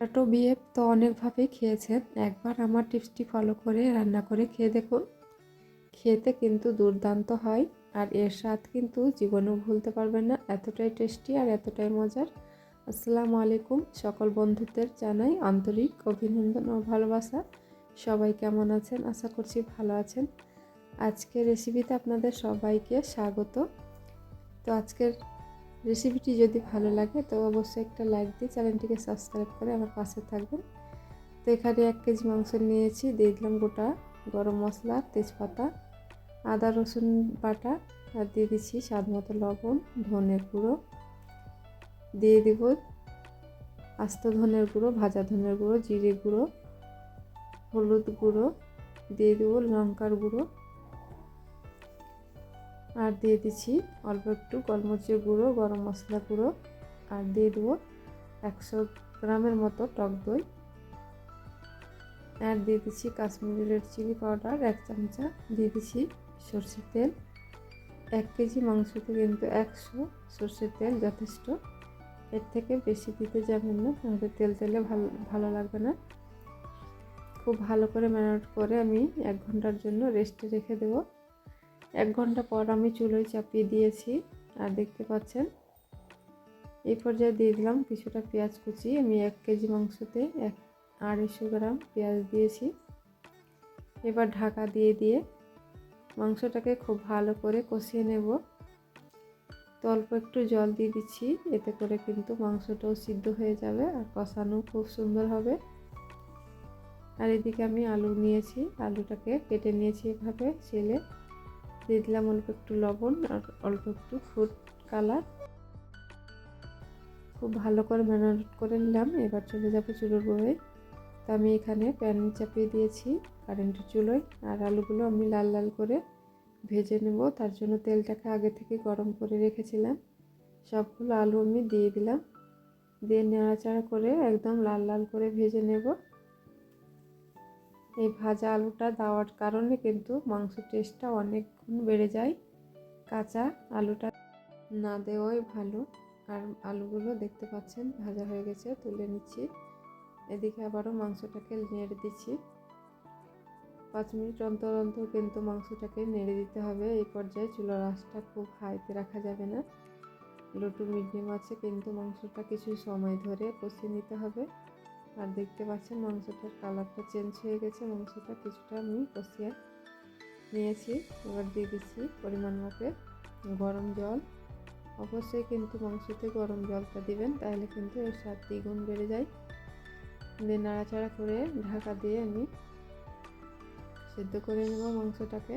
Potato বিয়ে তো অনেকভাবে খেয়েছেন একবার আমার টিপসটি ফলো করে রান্না করে খেয়ে দেখুন। খেতে কিন্তু দুর্দান্ত হয় আর এর স্বাদ কিন্তু জীবনেও ভুলতে পারবেন না। এতটাই টেস্টি আর এতটাই মজার। আসসালামু আলাইকুম। সকল বন্ধুদের জানাই আন্তরিক অভিনন্দন ও ভালোবাসা। সবাই কেমন আছেন? আশা করছি ভালো আছেন। আজকের রেসিপিতে আপনাদের সবাইকে স্বাগত। তো আজকের রেসিপিটি যদি ভালো লাগে, তো অবশ্যই একটা লাইক দিয়ে চ্যানেলটিকে সাবস্ক্রাইব করে আমার পাশে থাকবেন। তো এখানে এক কেজি মাংস নিয়েছি, দিয়ে দিলাম গোটা গরম মশলা, তেজপাতা, আদা, রসুন বাটা, আর দিয়ে দিচ্ছি স্বাদ মতো লবণ, ধনের গুঁড়ো। দিয়ে দিব আস্ত ধনের গুঁড়ো, ভাজা ধনের গুঁড়ো, জিরে গুঁড়ো, হলুদ গুঁড়ো, দিয়ে দেবো লঙ্কার গুঁড়ো। আর দিয়ে দিচ্ছি অল্প একটু গোলমরিচের গুঁড়ো, গরম মশলা গুঁড়ো আর দিয়ে দেবো একশো গ্রামের মতো টক দই। আর দিয়ে দিচ্ছি কাশ্মীরি রেড চিলি পাউডার এক চামচা, দিয়ে দিচ্ছি সর্ষের তেল। এক কেজি মাংসতে কিন্তু একশো সর্ষের তেল যথেষ্ট। এর থেকে বেশি দিতে যাবেন না, তাহলে তেল তেলে ভালো ভালো লাগবে না। খুব ভালো করে ম্যারিনেট করে আমি এক ঘণ্টার জন্য রেস্টে রেখে দেবো। এক ঘণ্টা পর আমি চুলোয় চাপিয়ে দিয়েছি, আর দেখতে পাচ্ছেন, এই পর্যায়ে দিয়ে দিলাম কিছুটা পেঁয়াজ কুচি। আমি এক কেজি মাংসতে এক আড়াইশো গ্রাম পেঁয়াজ দিয়েছি। এবার ঢাকা দিয়ে দিয়ে মাংসটাকে খুব ভালো করে কষিয়ে নেব। তো অল্প একটু জল দিয়ে দিচ্ছি, এতে করে কিন্তু মাংসটাও সিদ্ধ হয়ে যাবে আর কষানো খুব সুন্দর হবে। আর এদিকে আমি আলু নিয়েছি, আলুটাকে কেটে নিয়েছি এভাবে, ছেলে দিয়ে দিলাম অল্প একটু লবণ আর অল্প একটু ফুড কালার খুব ভালো করে ম্যারিনেট করে নিলাম। এবার চলে যাব চুলোর বয়ে। তো আমি এখানে প্যান চাপিয়ে দিয়েছি কারেন্টের চুলোয়। আর আলুগুলো আমি লাল লাল করে ভেজে নেব। তার জন্য তেলটাকে আগে থেকে গরম করে রেখেছিলাম। সবগুলো আলু আমি দিয়ে দিলাম। দিয়ে নাড়াচাড়া করে একদম লাল লাল করে ভেজে নেব। এই ভাজা আলুটা দেওয়ার কারণে কিন্তু মাংস টেস্টটা অনেকক্ষণ বেড়ে যায়। কাঁচা আলুটা না দেওয়াই ভালো। আর আলুগুলো দেখতে পাচ্ছেন, ভাজা হয়ে গেছে, তুলে নিচ্ছি। এদিকে আবারও মাংসটাকে নেড়ে দিচ্ছি। পাঁচ মিনিট অন্তর অন্তর কিন্তু মাংসটাকে নেড়ে দিতে হবে। এই পর্যায়ে চুলার আঁচটা খুব হাইতে রাখা যাবে না। লোটু মিডিয়াম আছে, কিন্তু মাংসটা কিছু সময় ধরে কষিয়ে নিতে হবে। আর দেখতে পাচ্ছেন মাংসটার কালারটা চেঞ্জ হয়ে গেছে, মাংসটা কিছুটা আমি কষিয়ে নিয়েছি। এবার দিয়ে দিচ্ছি পরিমাণ মাপে গরম জল। অবশ্যই কিন্তু মাংসতে গরম জলটা দিবেন, তাহলে কিন্তু এর স্বাদ দ্বিগুণ বেড়ে যায়। দিয়ে নাড়াচাড়া করে ঢাকা দিয়ে আমি সেদ্ধ করে নেব মাংসটাকে।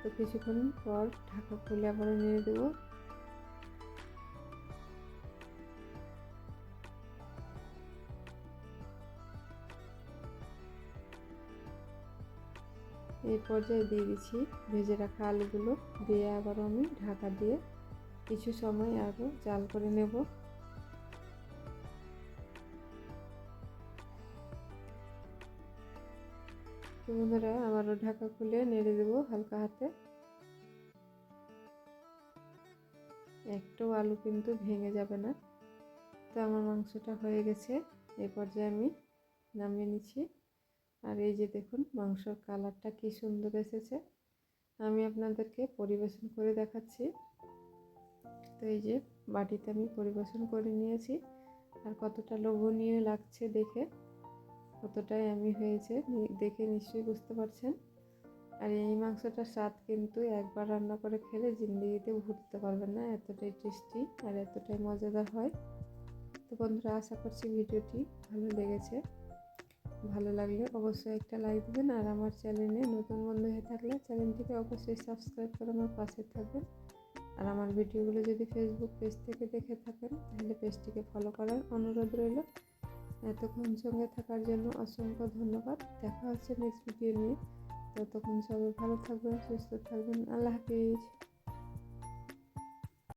তো কিছুক্ষণ পর ঢাকা খুলে আবার নিয়ে দেবো। এই পর্যায়ে দিয়ে দিচ্ছি ভেজে রাখা আলুগুলো। দিয়ে আবারও আমি ঢাকা দিয়ে কিছু সময় আরও জাল করে নেব। বন্ধুরা, আবারও ঢাকা খুলে নেড়ে দেবো হালকা হাতে। একটাও আলু কিন্তু ভেঙে যাবে না। তো আমার মাংসটা হয়ে গেছে। এই পর্যায়ে আমি নামিয়ে নিচ্ছি। আর এই যে দেখুন, মাংসর কালারটা কি সুন্দর এসেছে। আমি আপনাদেরকে পরিবেশন করে দেখাচ্ছি। তো এই যে বাটিতে আমি পরিবেশন করে নিয়েছি। আর কতটা লোভনীয় লাগছে দেখে, কতটাই আমি হয়েছে দেখে নিশ্চয়ই বুঝতে পারছেন। আর এই মাংসটার স্বাদ কিন্তু একবার রান্না করে খেলে জিন্দগিতে ভুলতে পারবেন না, এতটাই টেস্টি আর এতটাই মজাদার হয়। তো বন্ধুরা, আশা করছি ভিডিওটি ভালো লেগেছে। ভালো লাগলে অবশ্যই একটা লাইক দেবেন আর আমার চ্যানেলে নতুন বন্ধু হয়ে থাকলে চ্যানেলটিকে অবশ্যই সাবস্ক্রাইব করে আমার পাশে থাকবেন। আর আমার ভিডিওগুলো যদি ফেসবুক পেজ থেকে দেখে থাকেন, তাহলে পেজটিকে ফলো করার অনুরোধ রইল। এতক্ষণ সঙ্গে থাকার জন্য অসংখ্য ধন্যবাদ। দেখা হচ্ছে নেক্সট ভিডিও নিয়ে। ততক্ষণ সবাই ভালো থাকবেন, সুস্থ থাকবেন। আল্লাহ হাফিজ।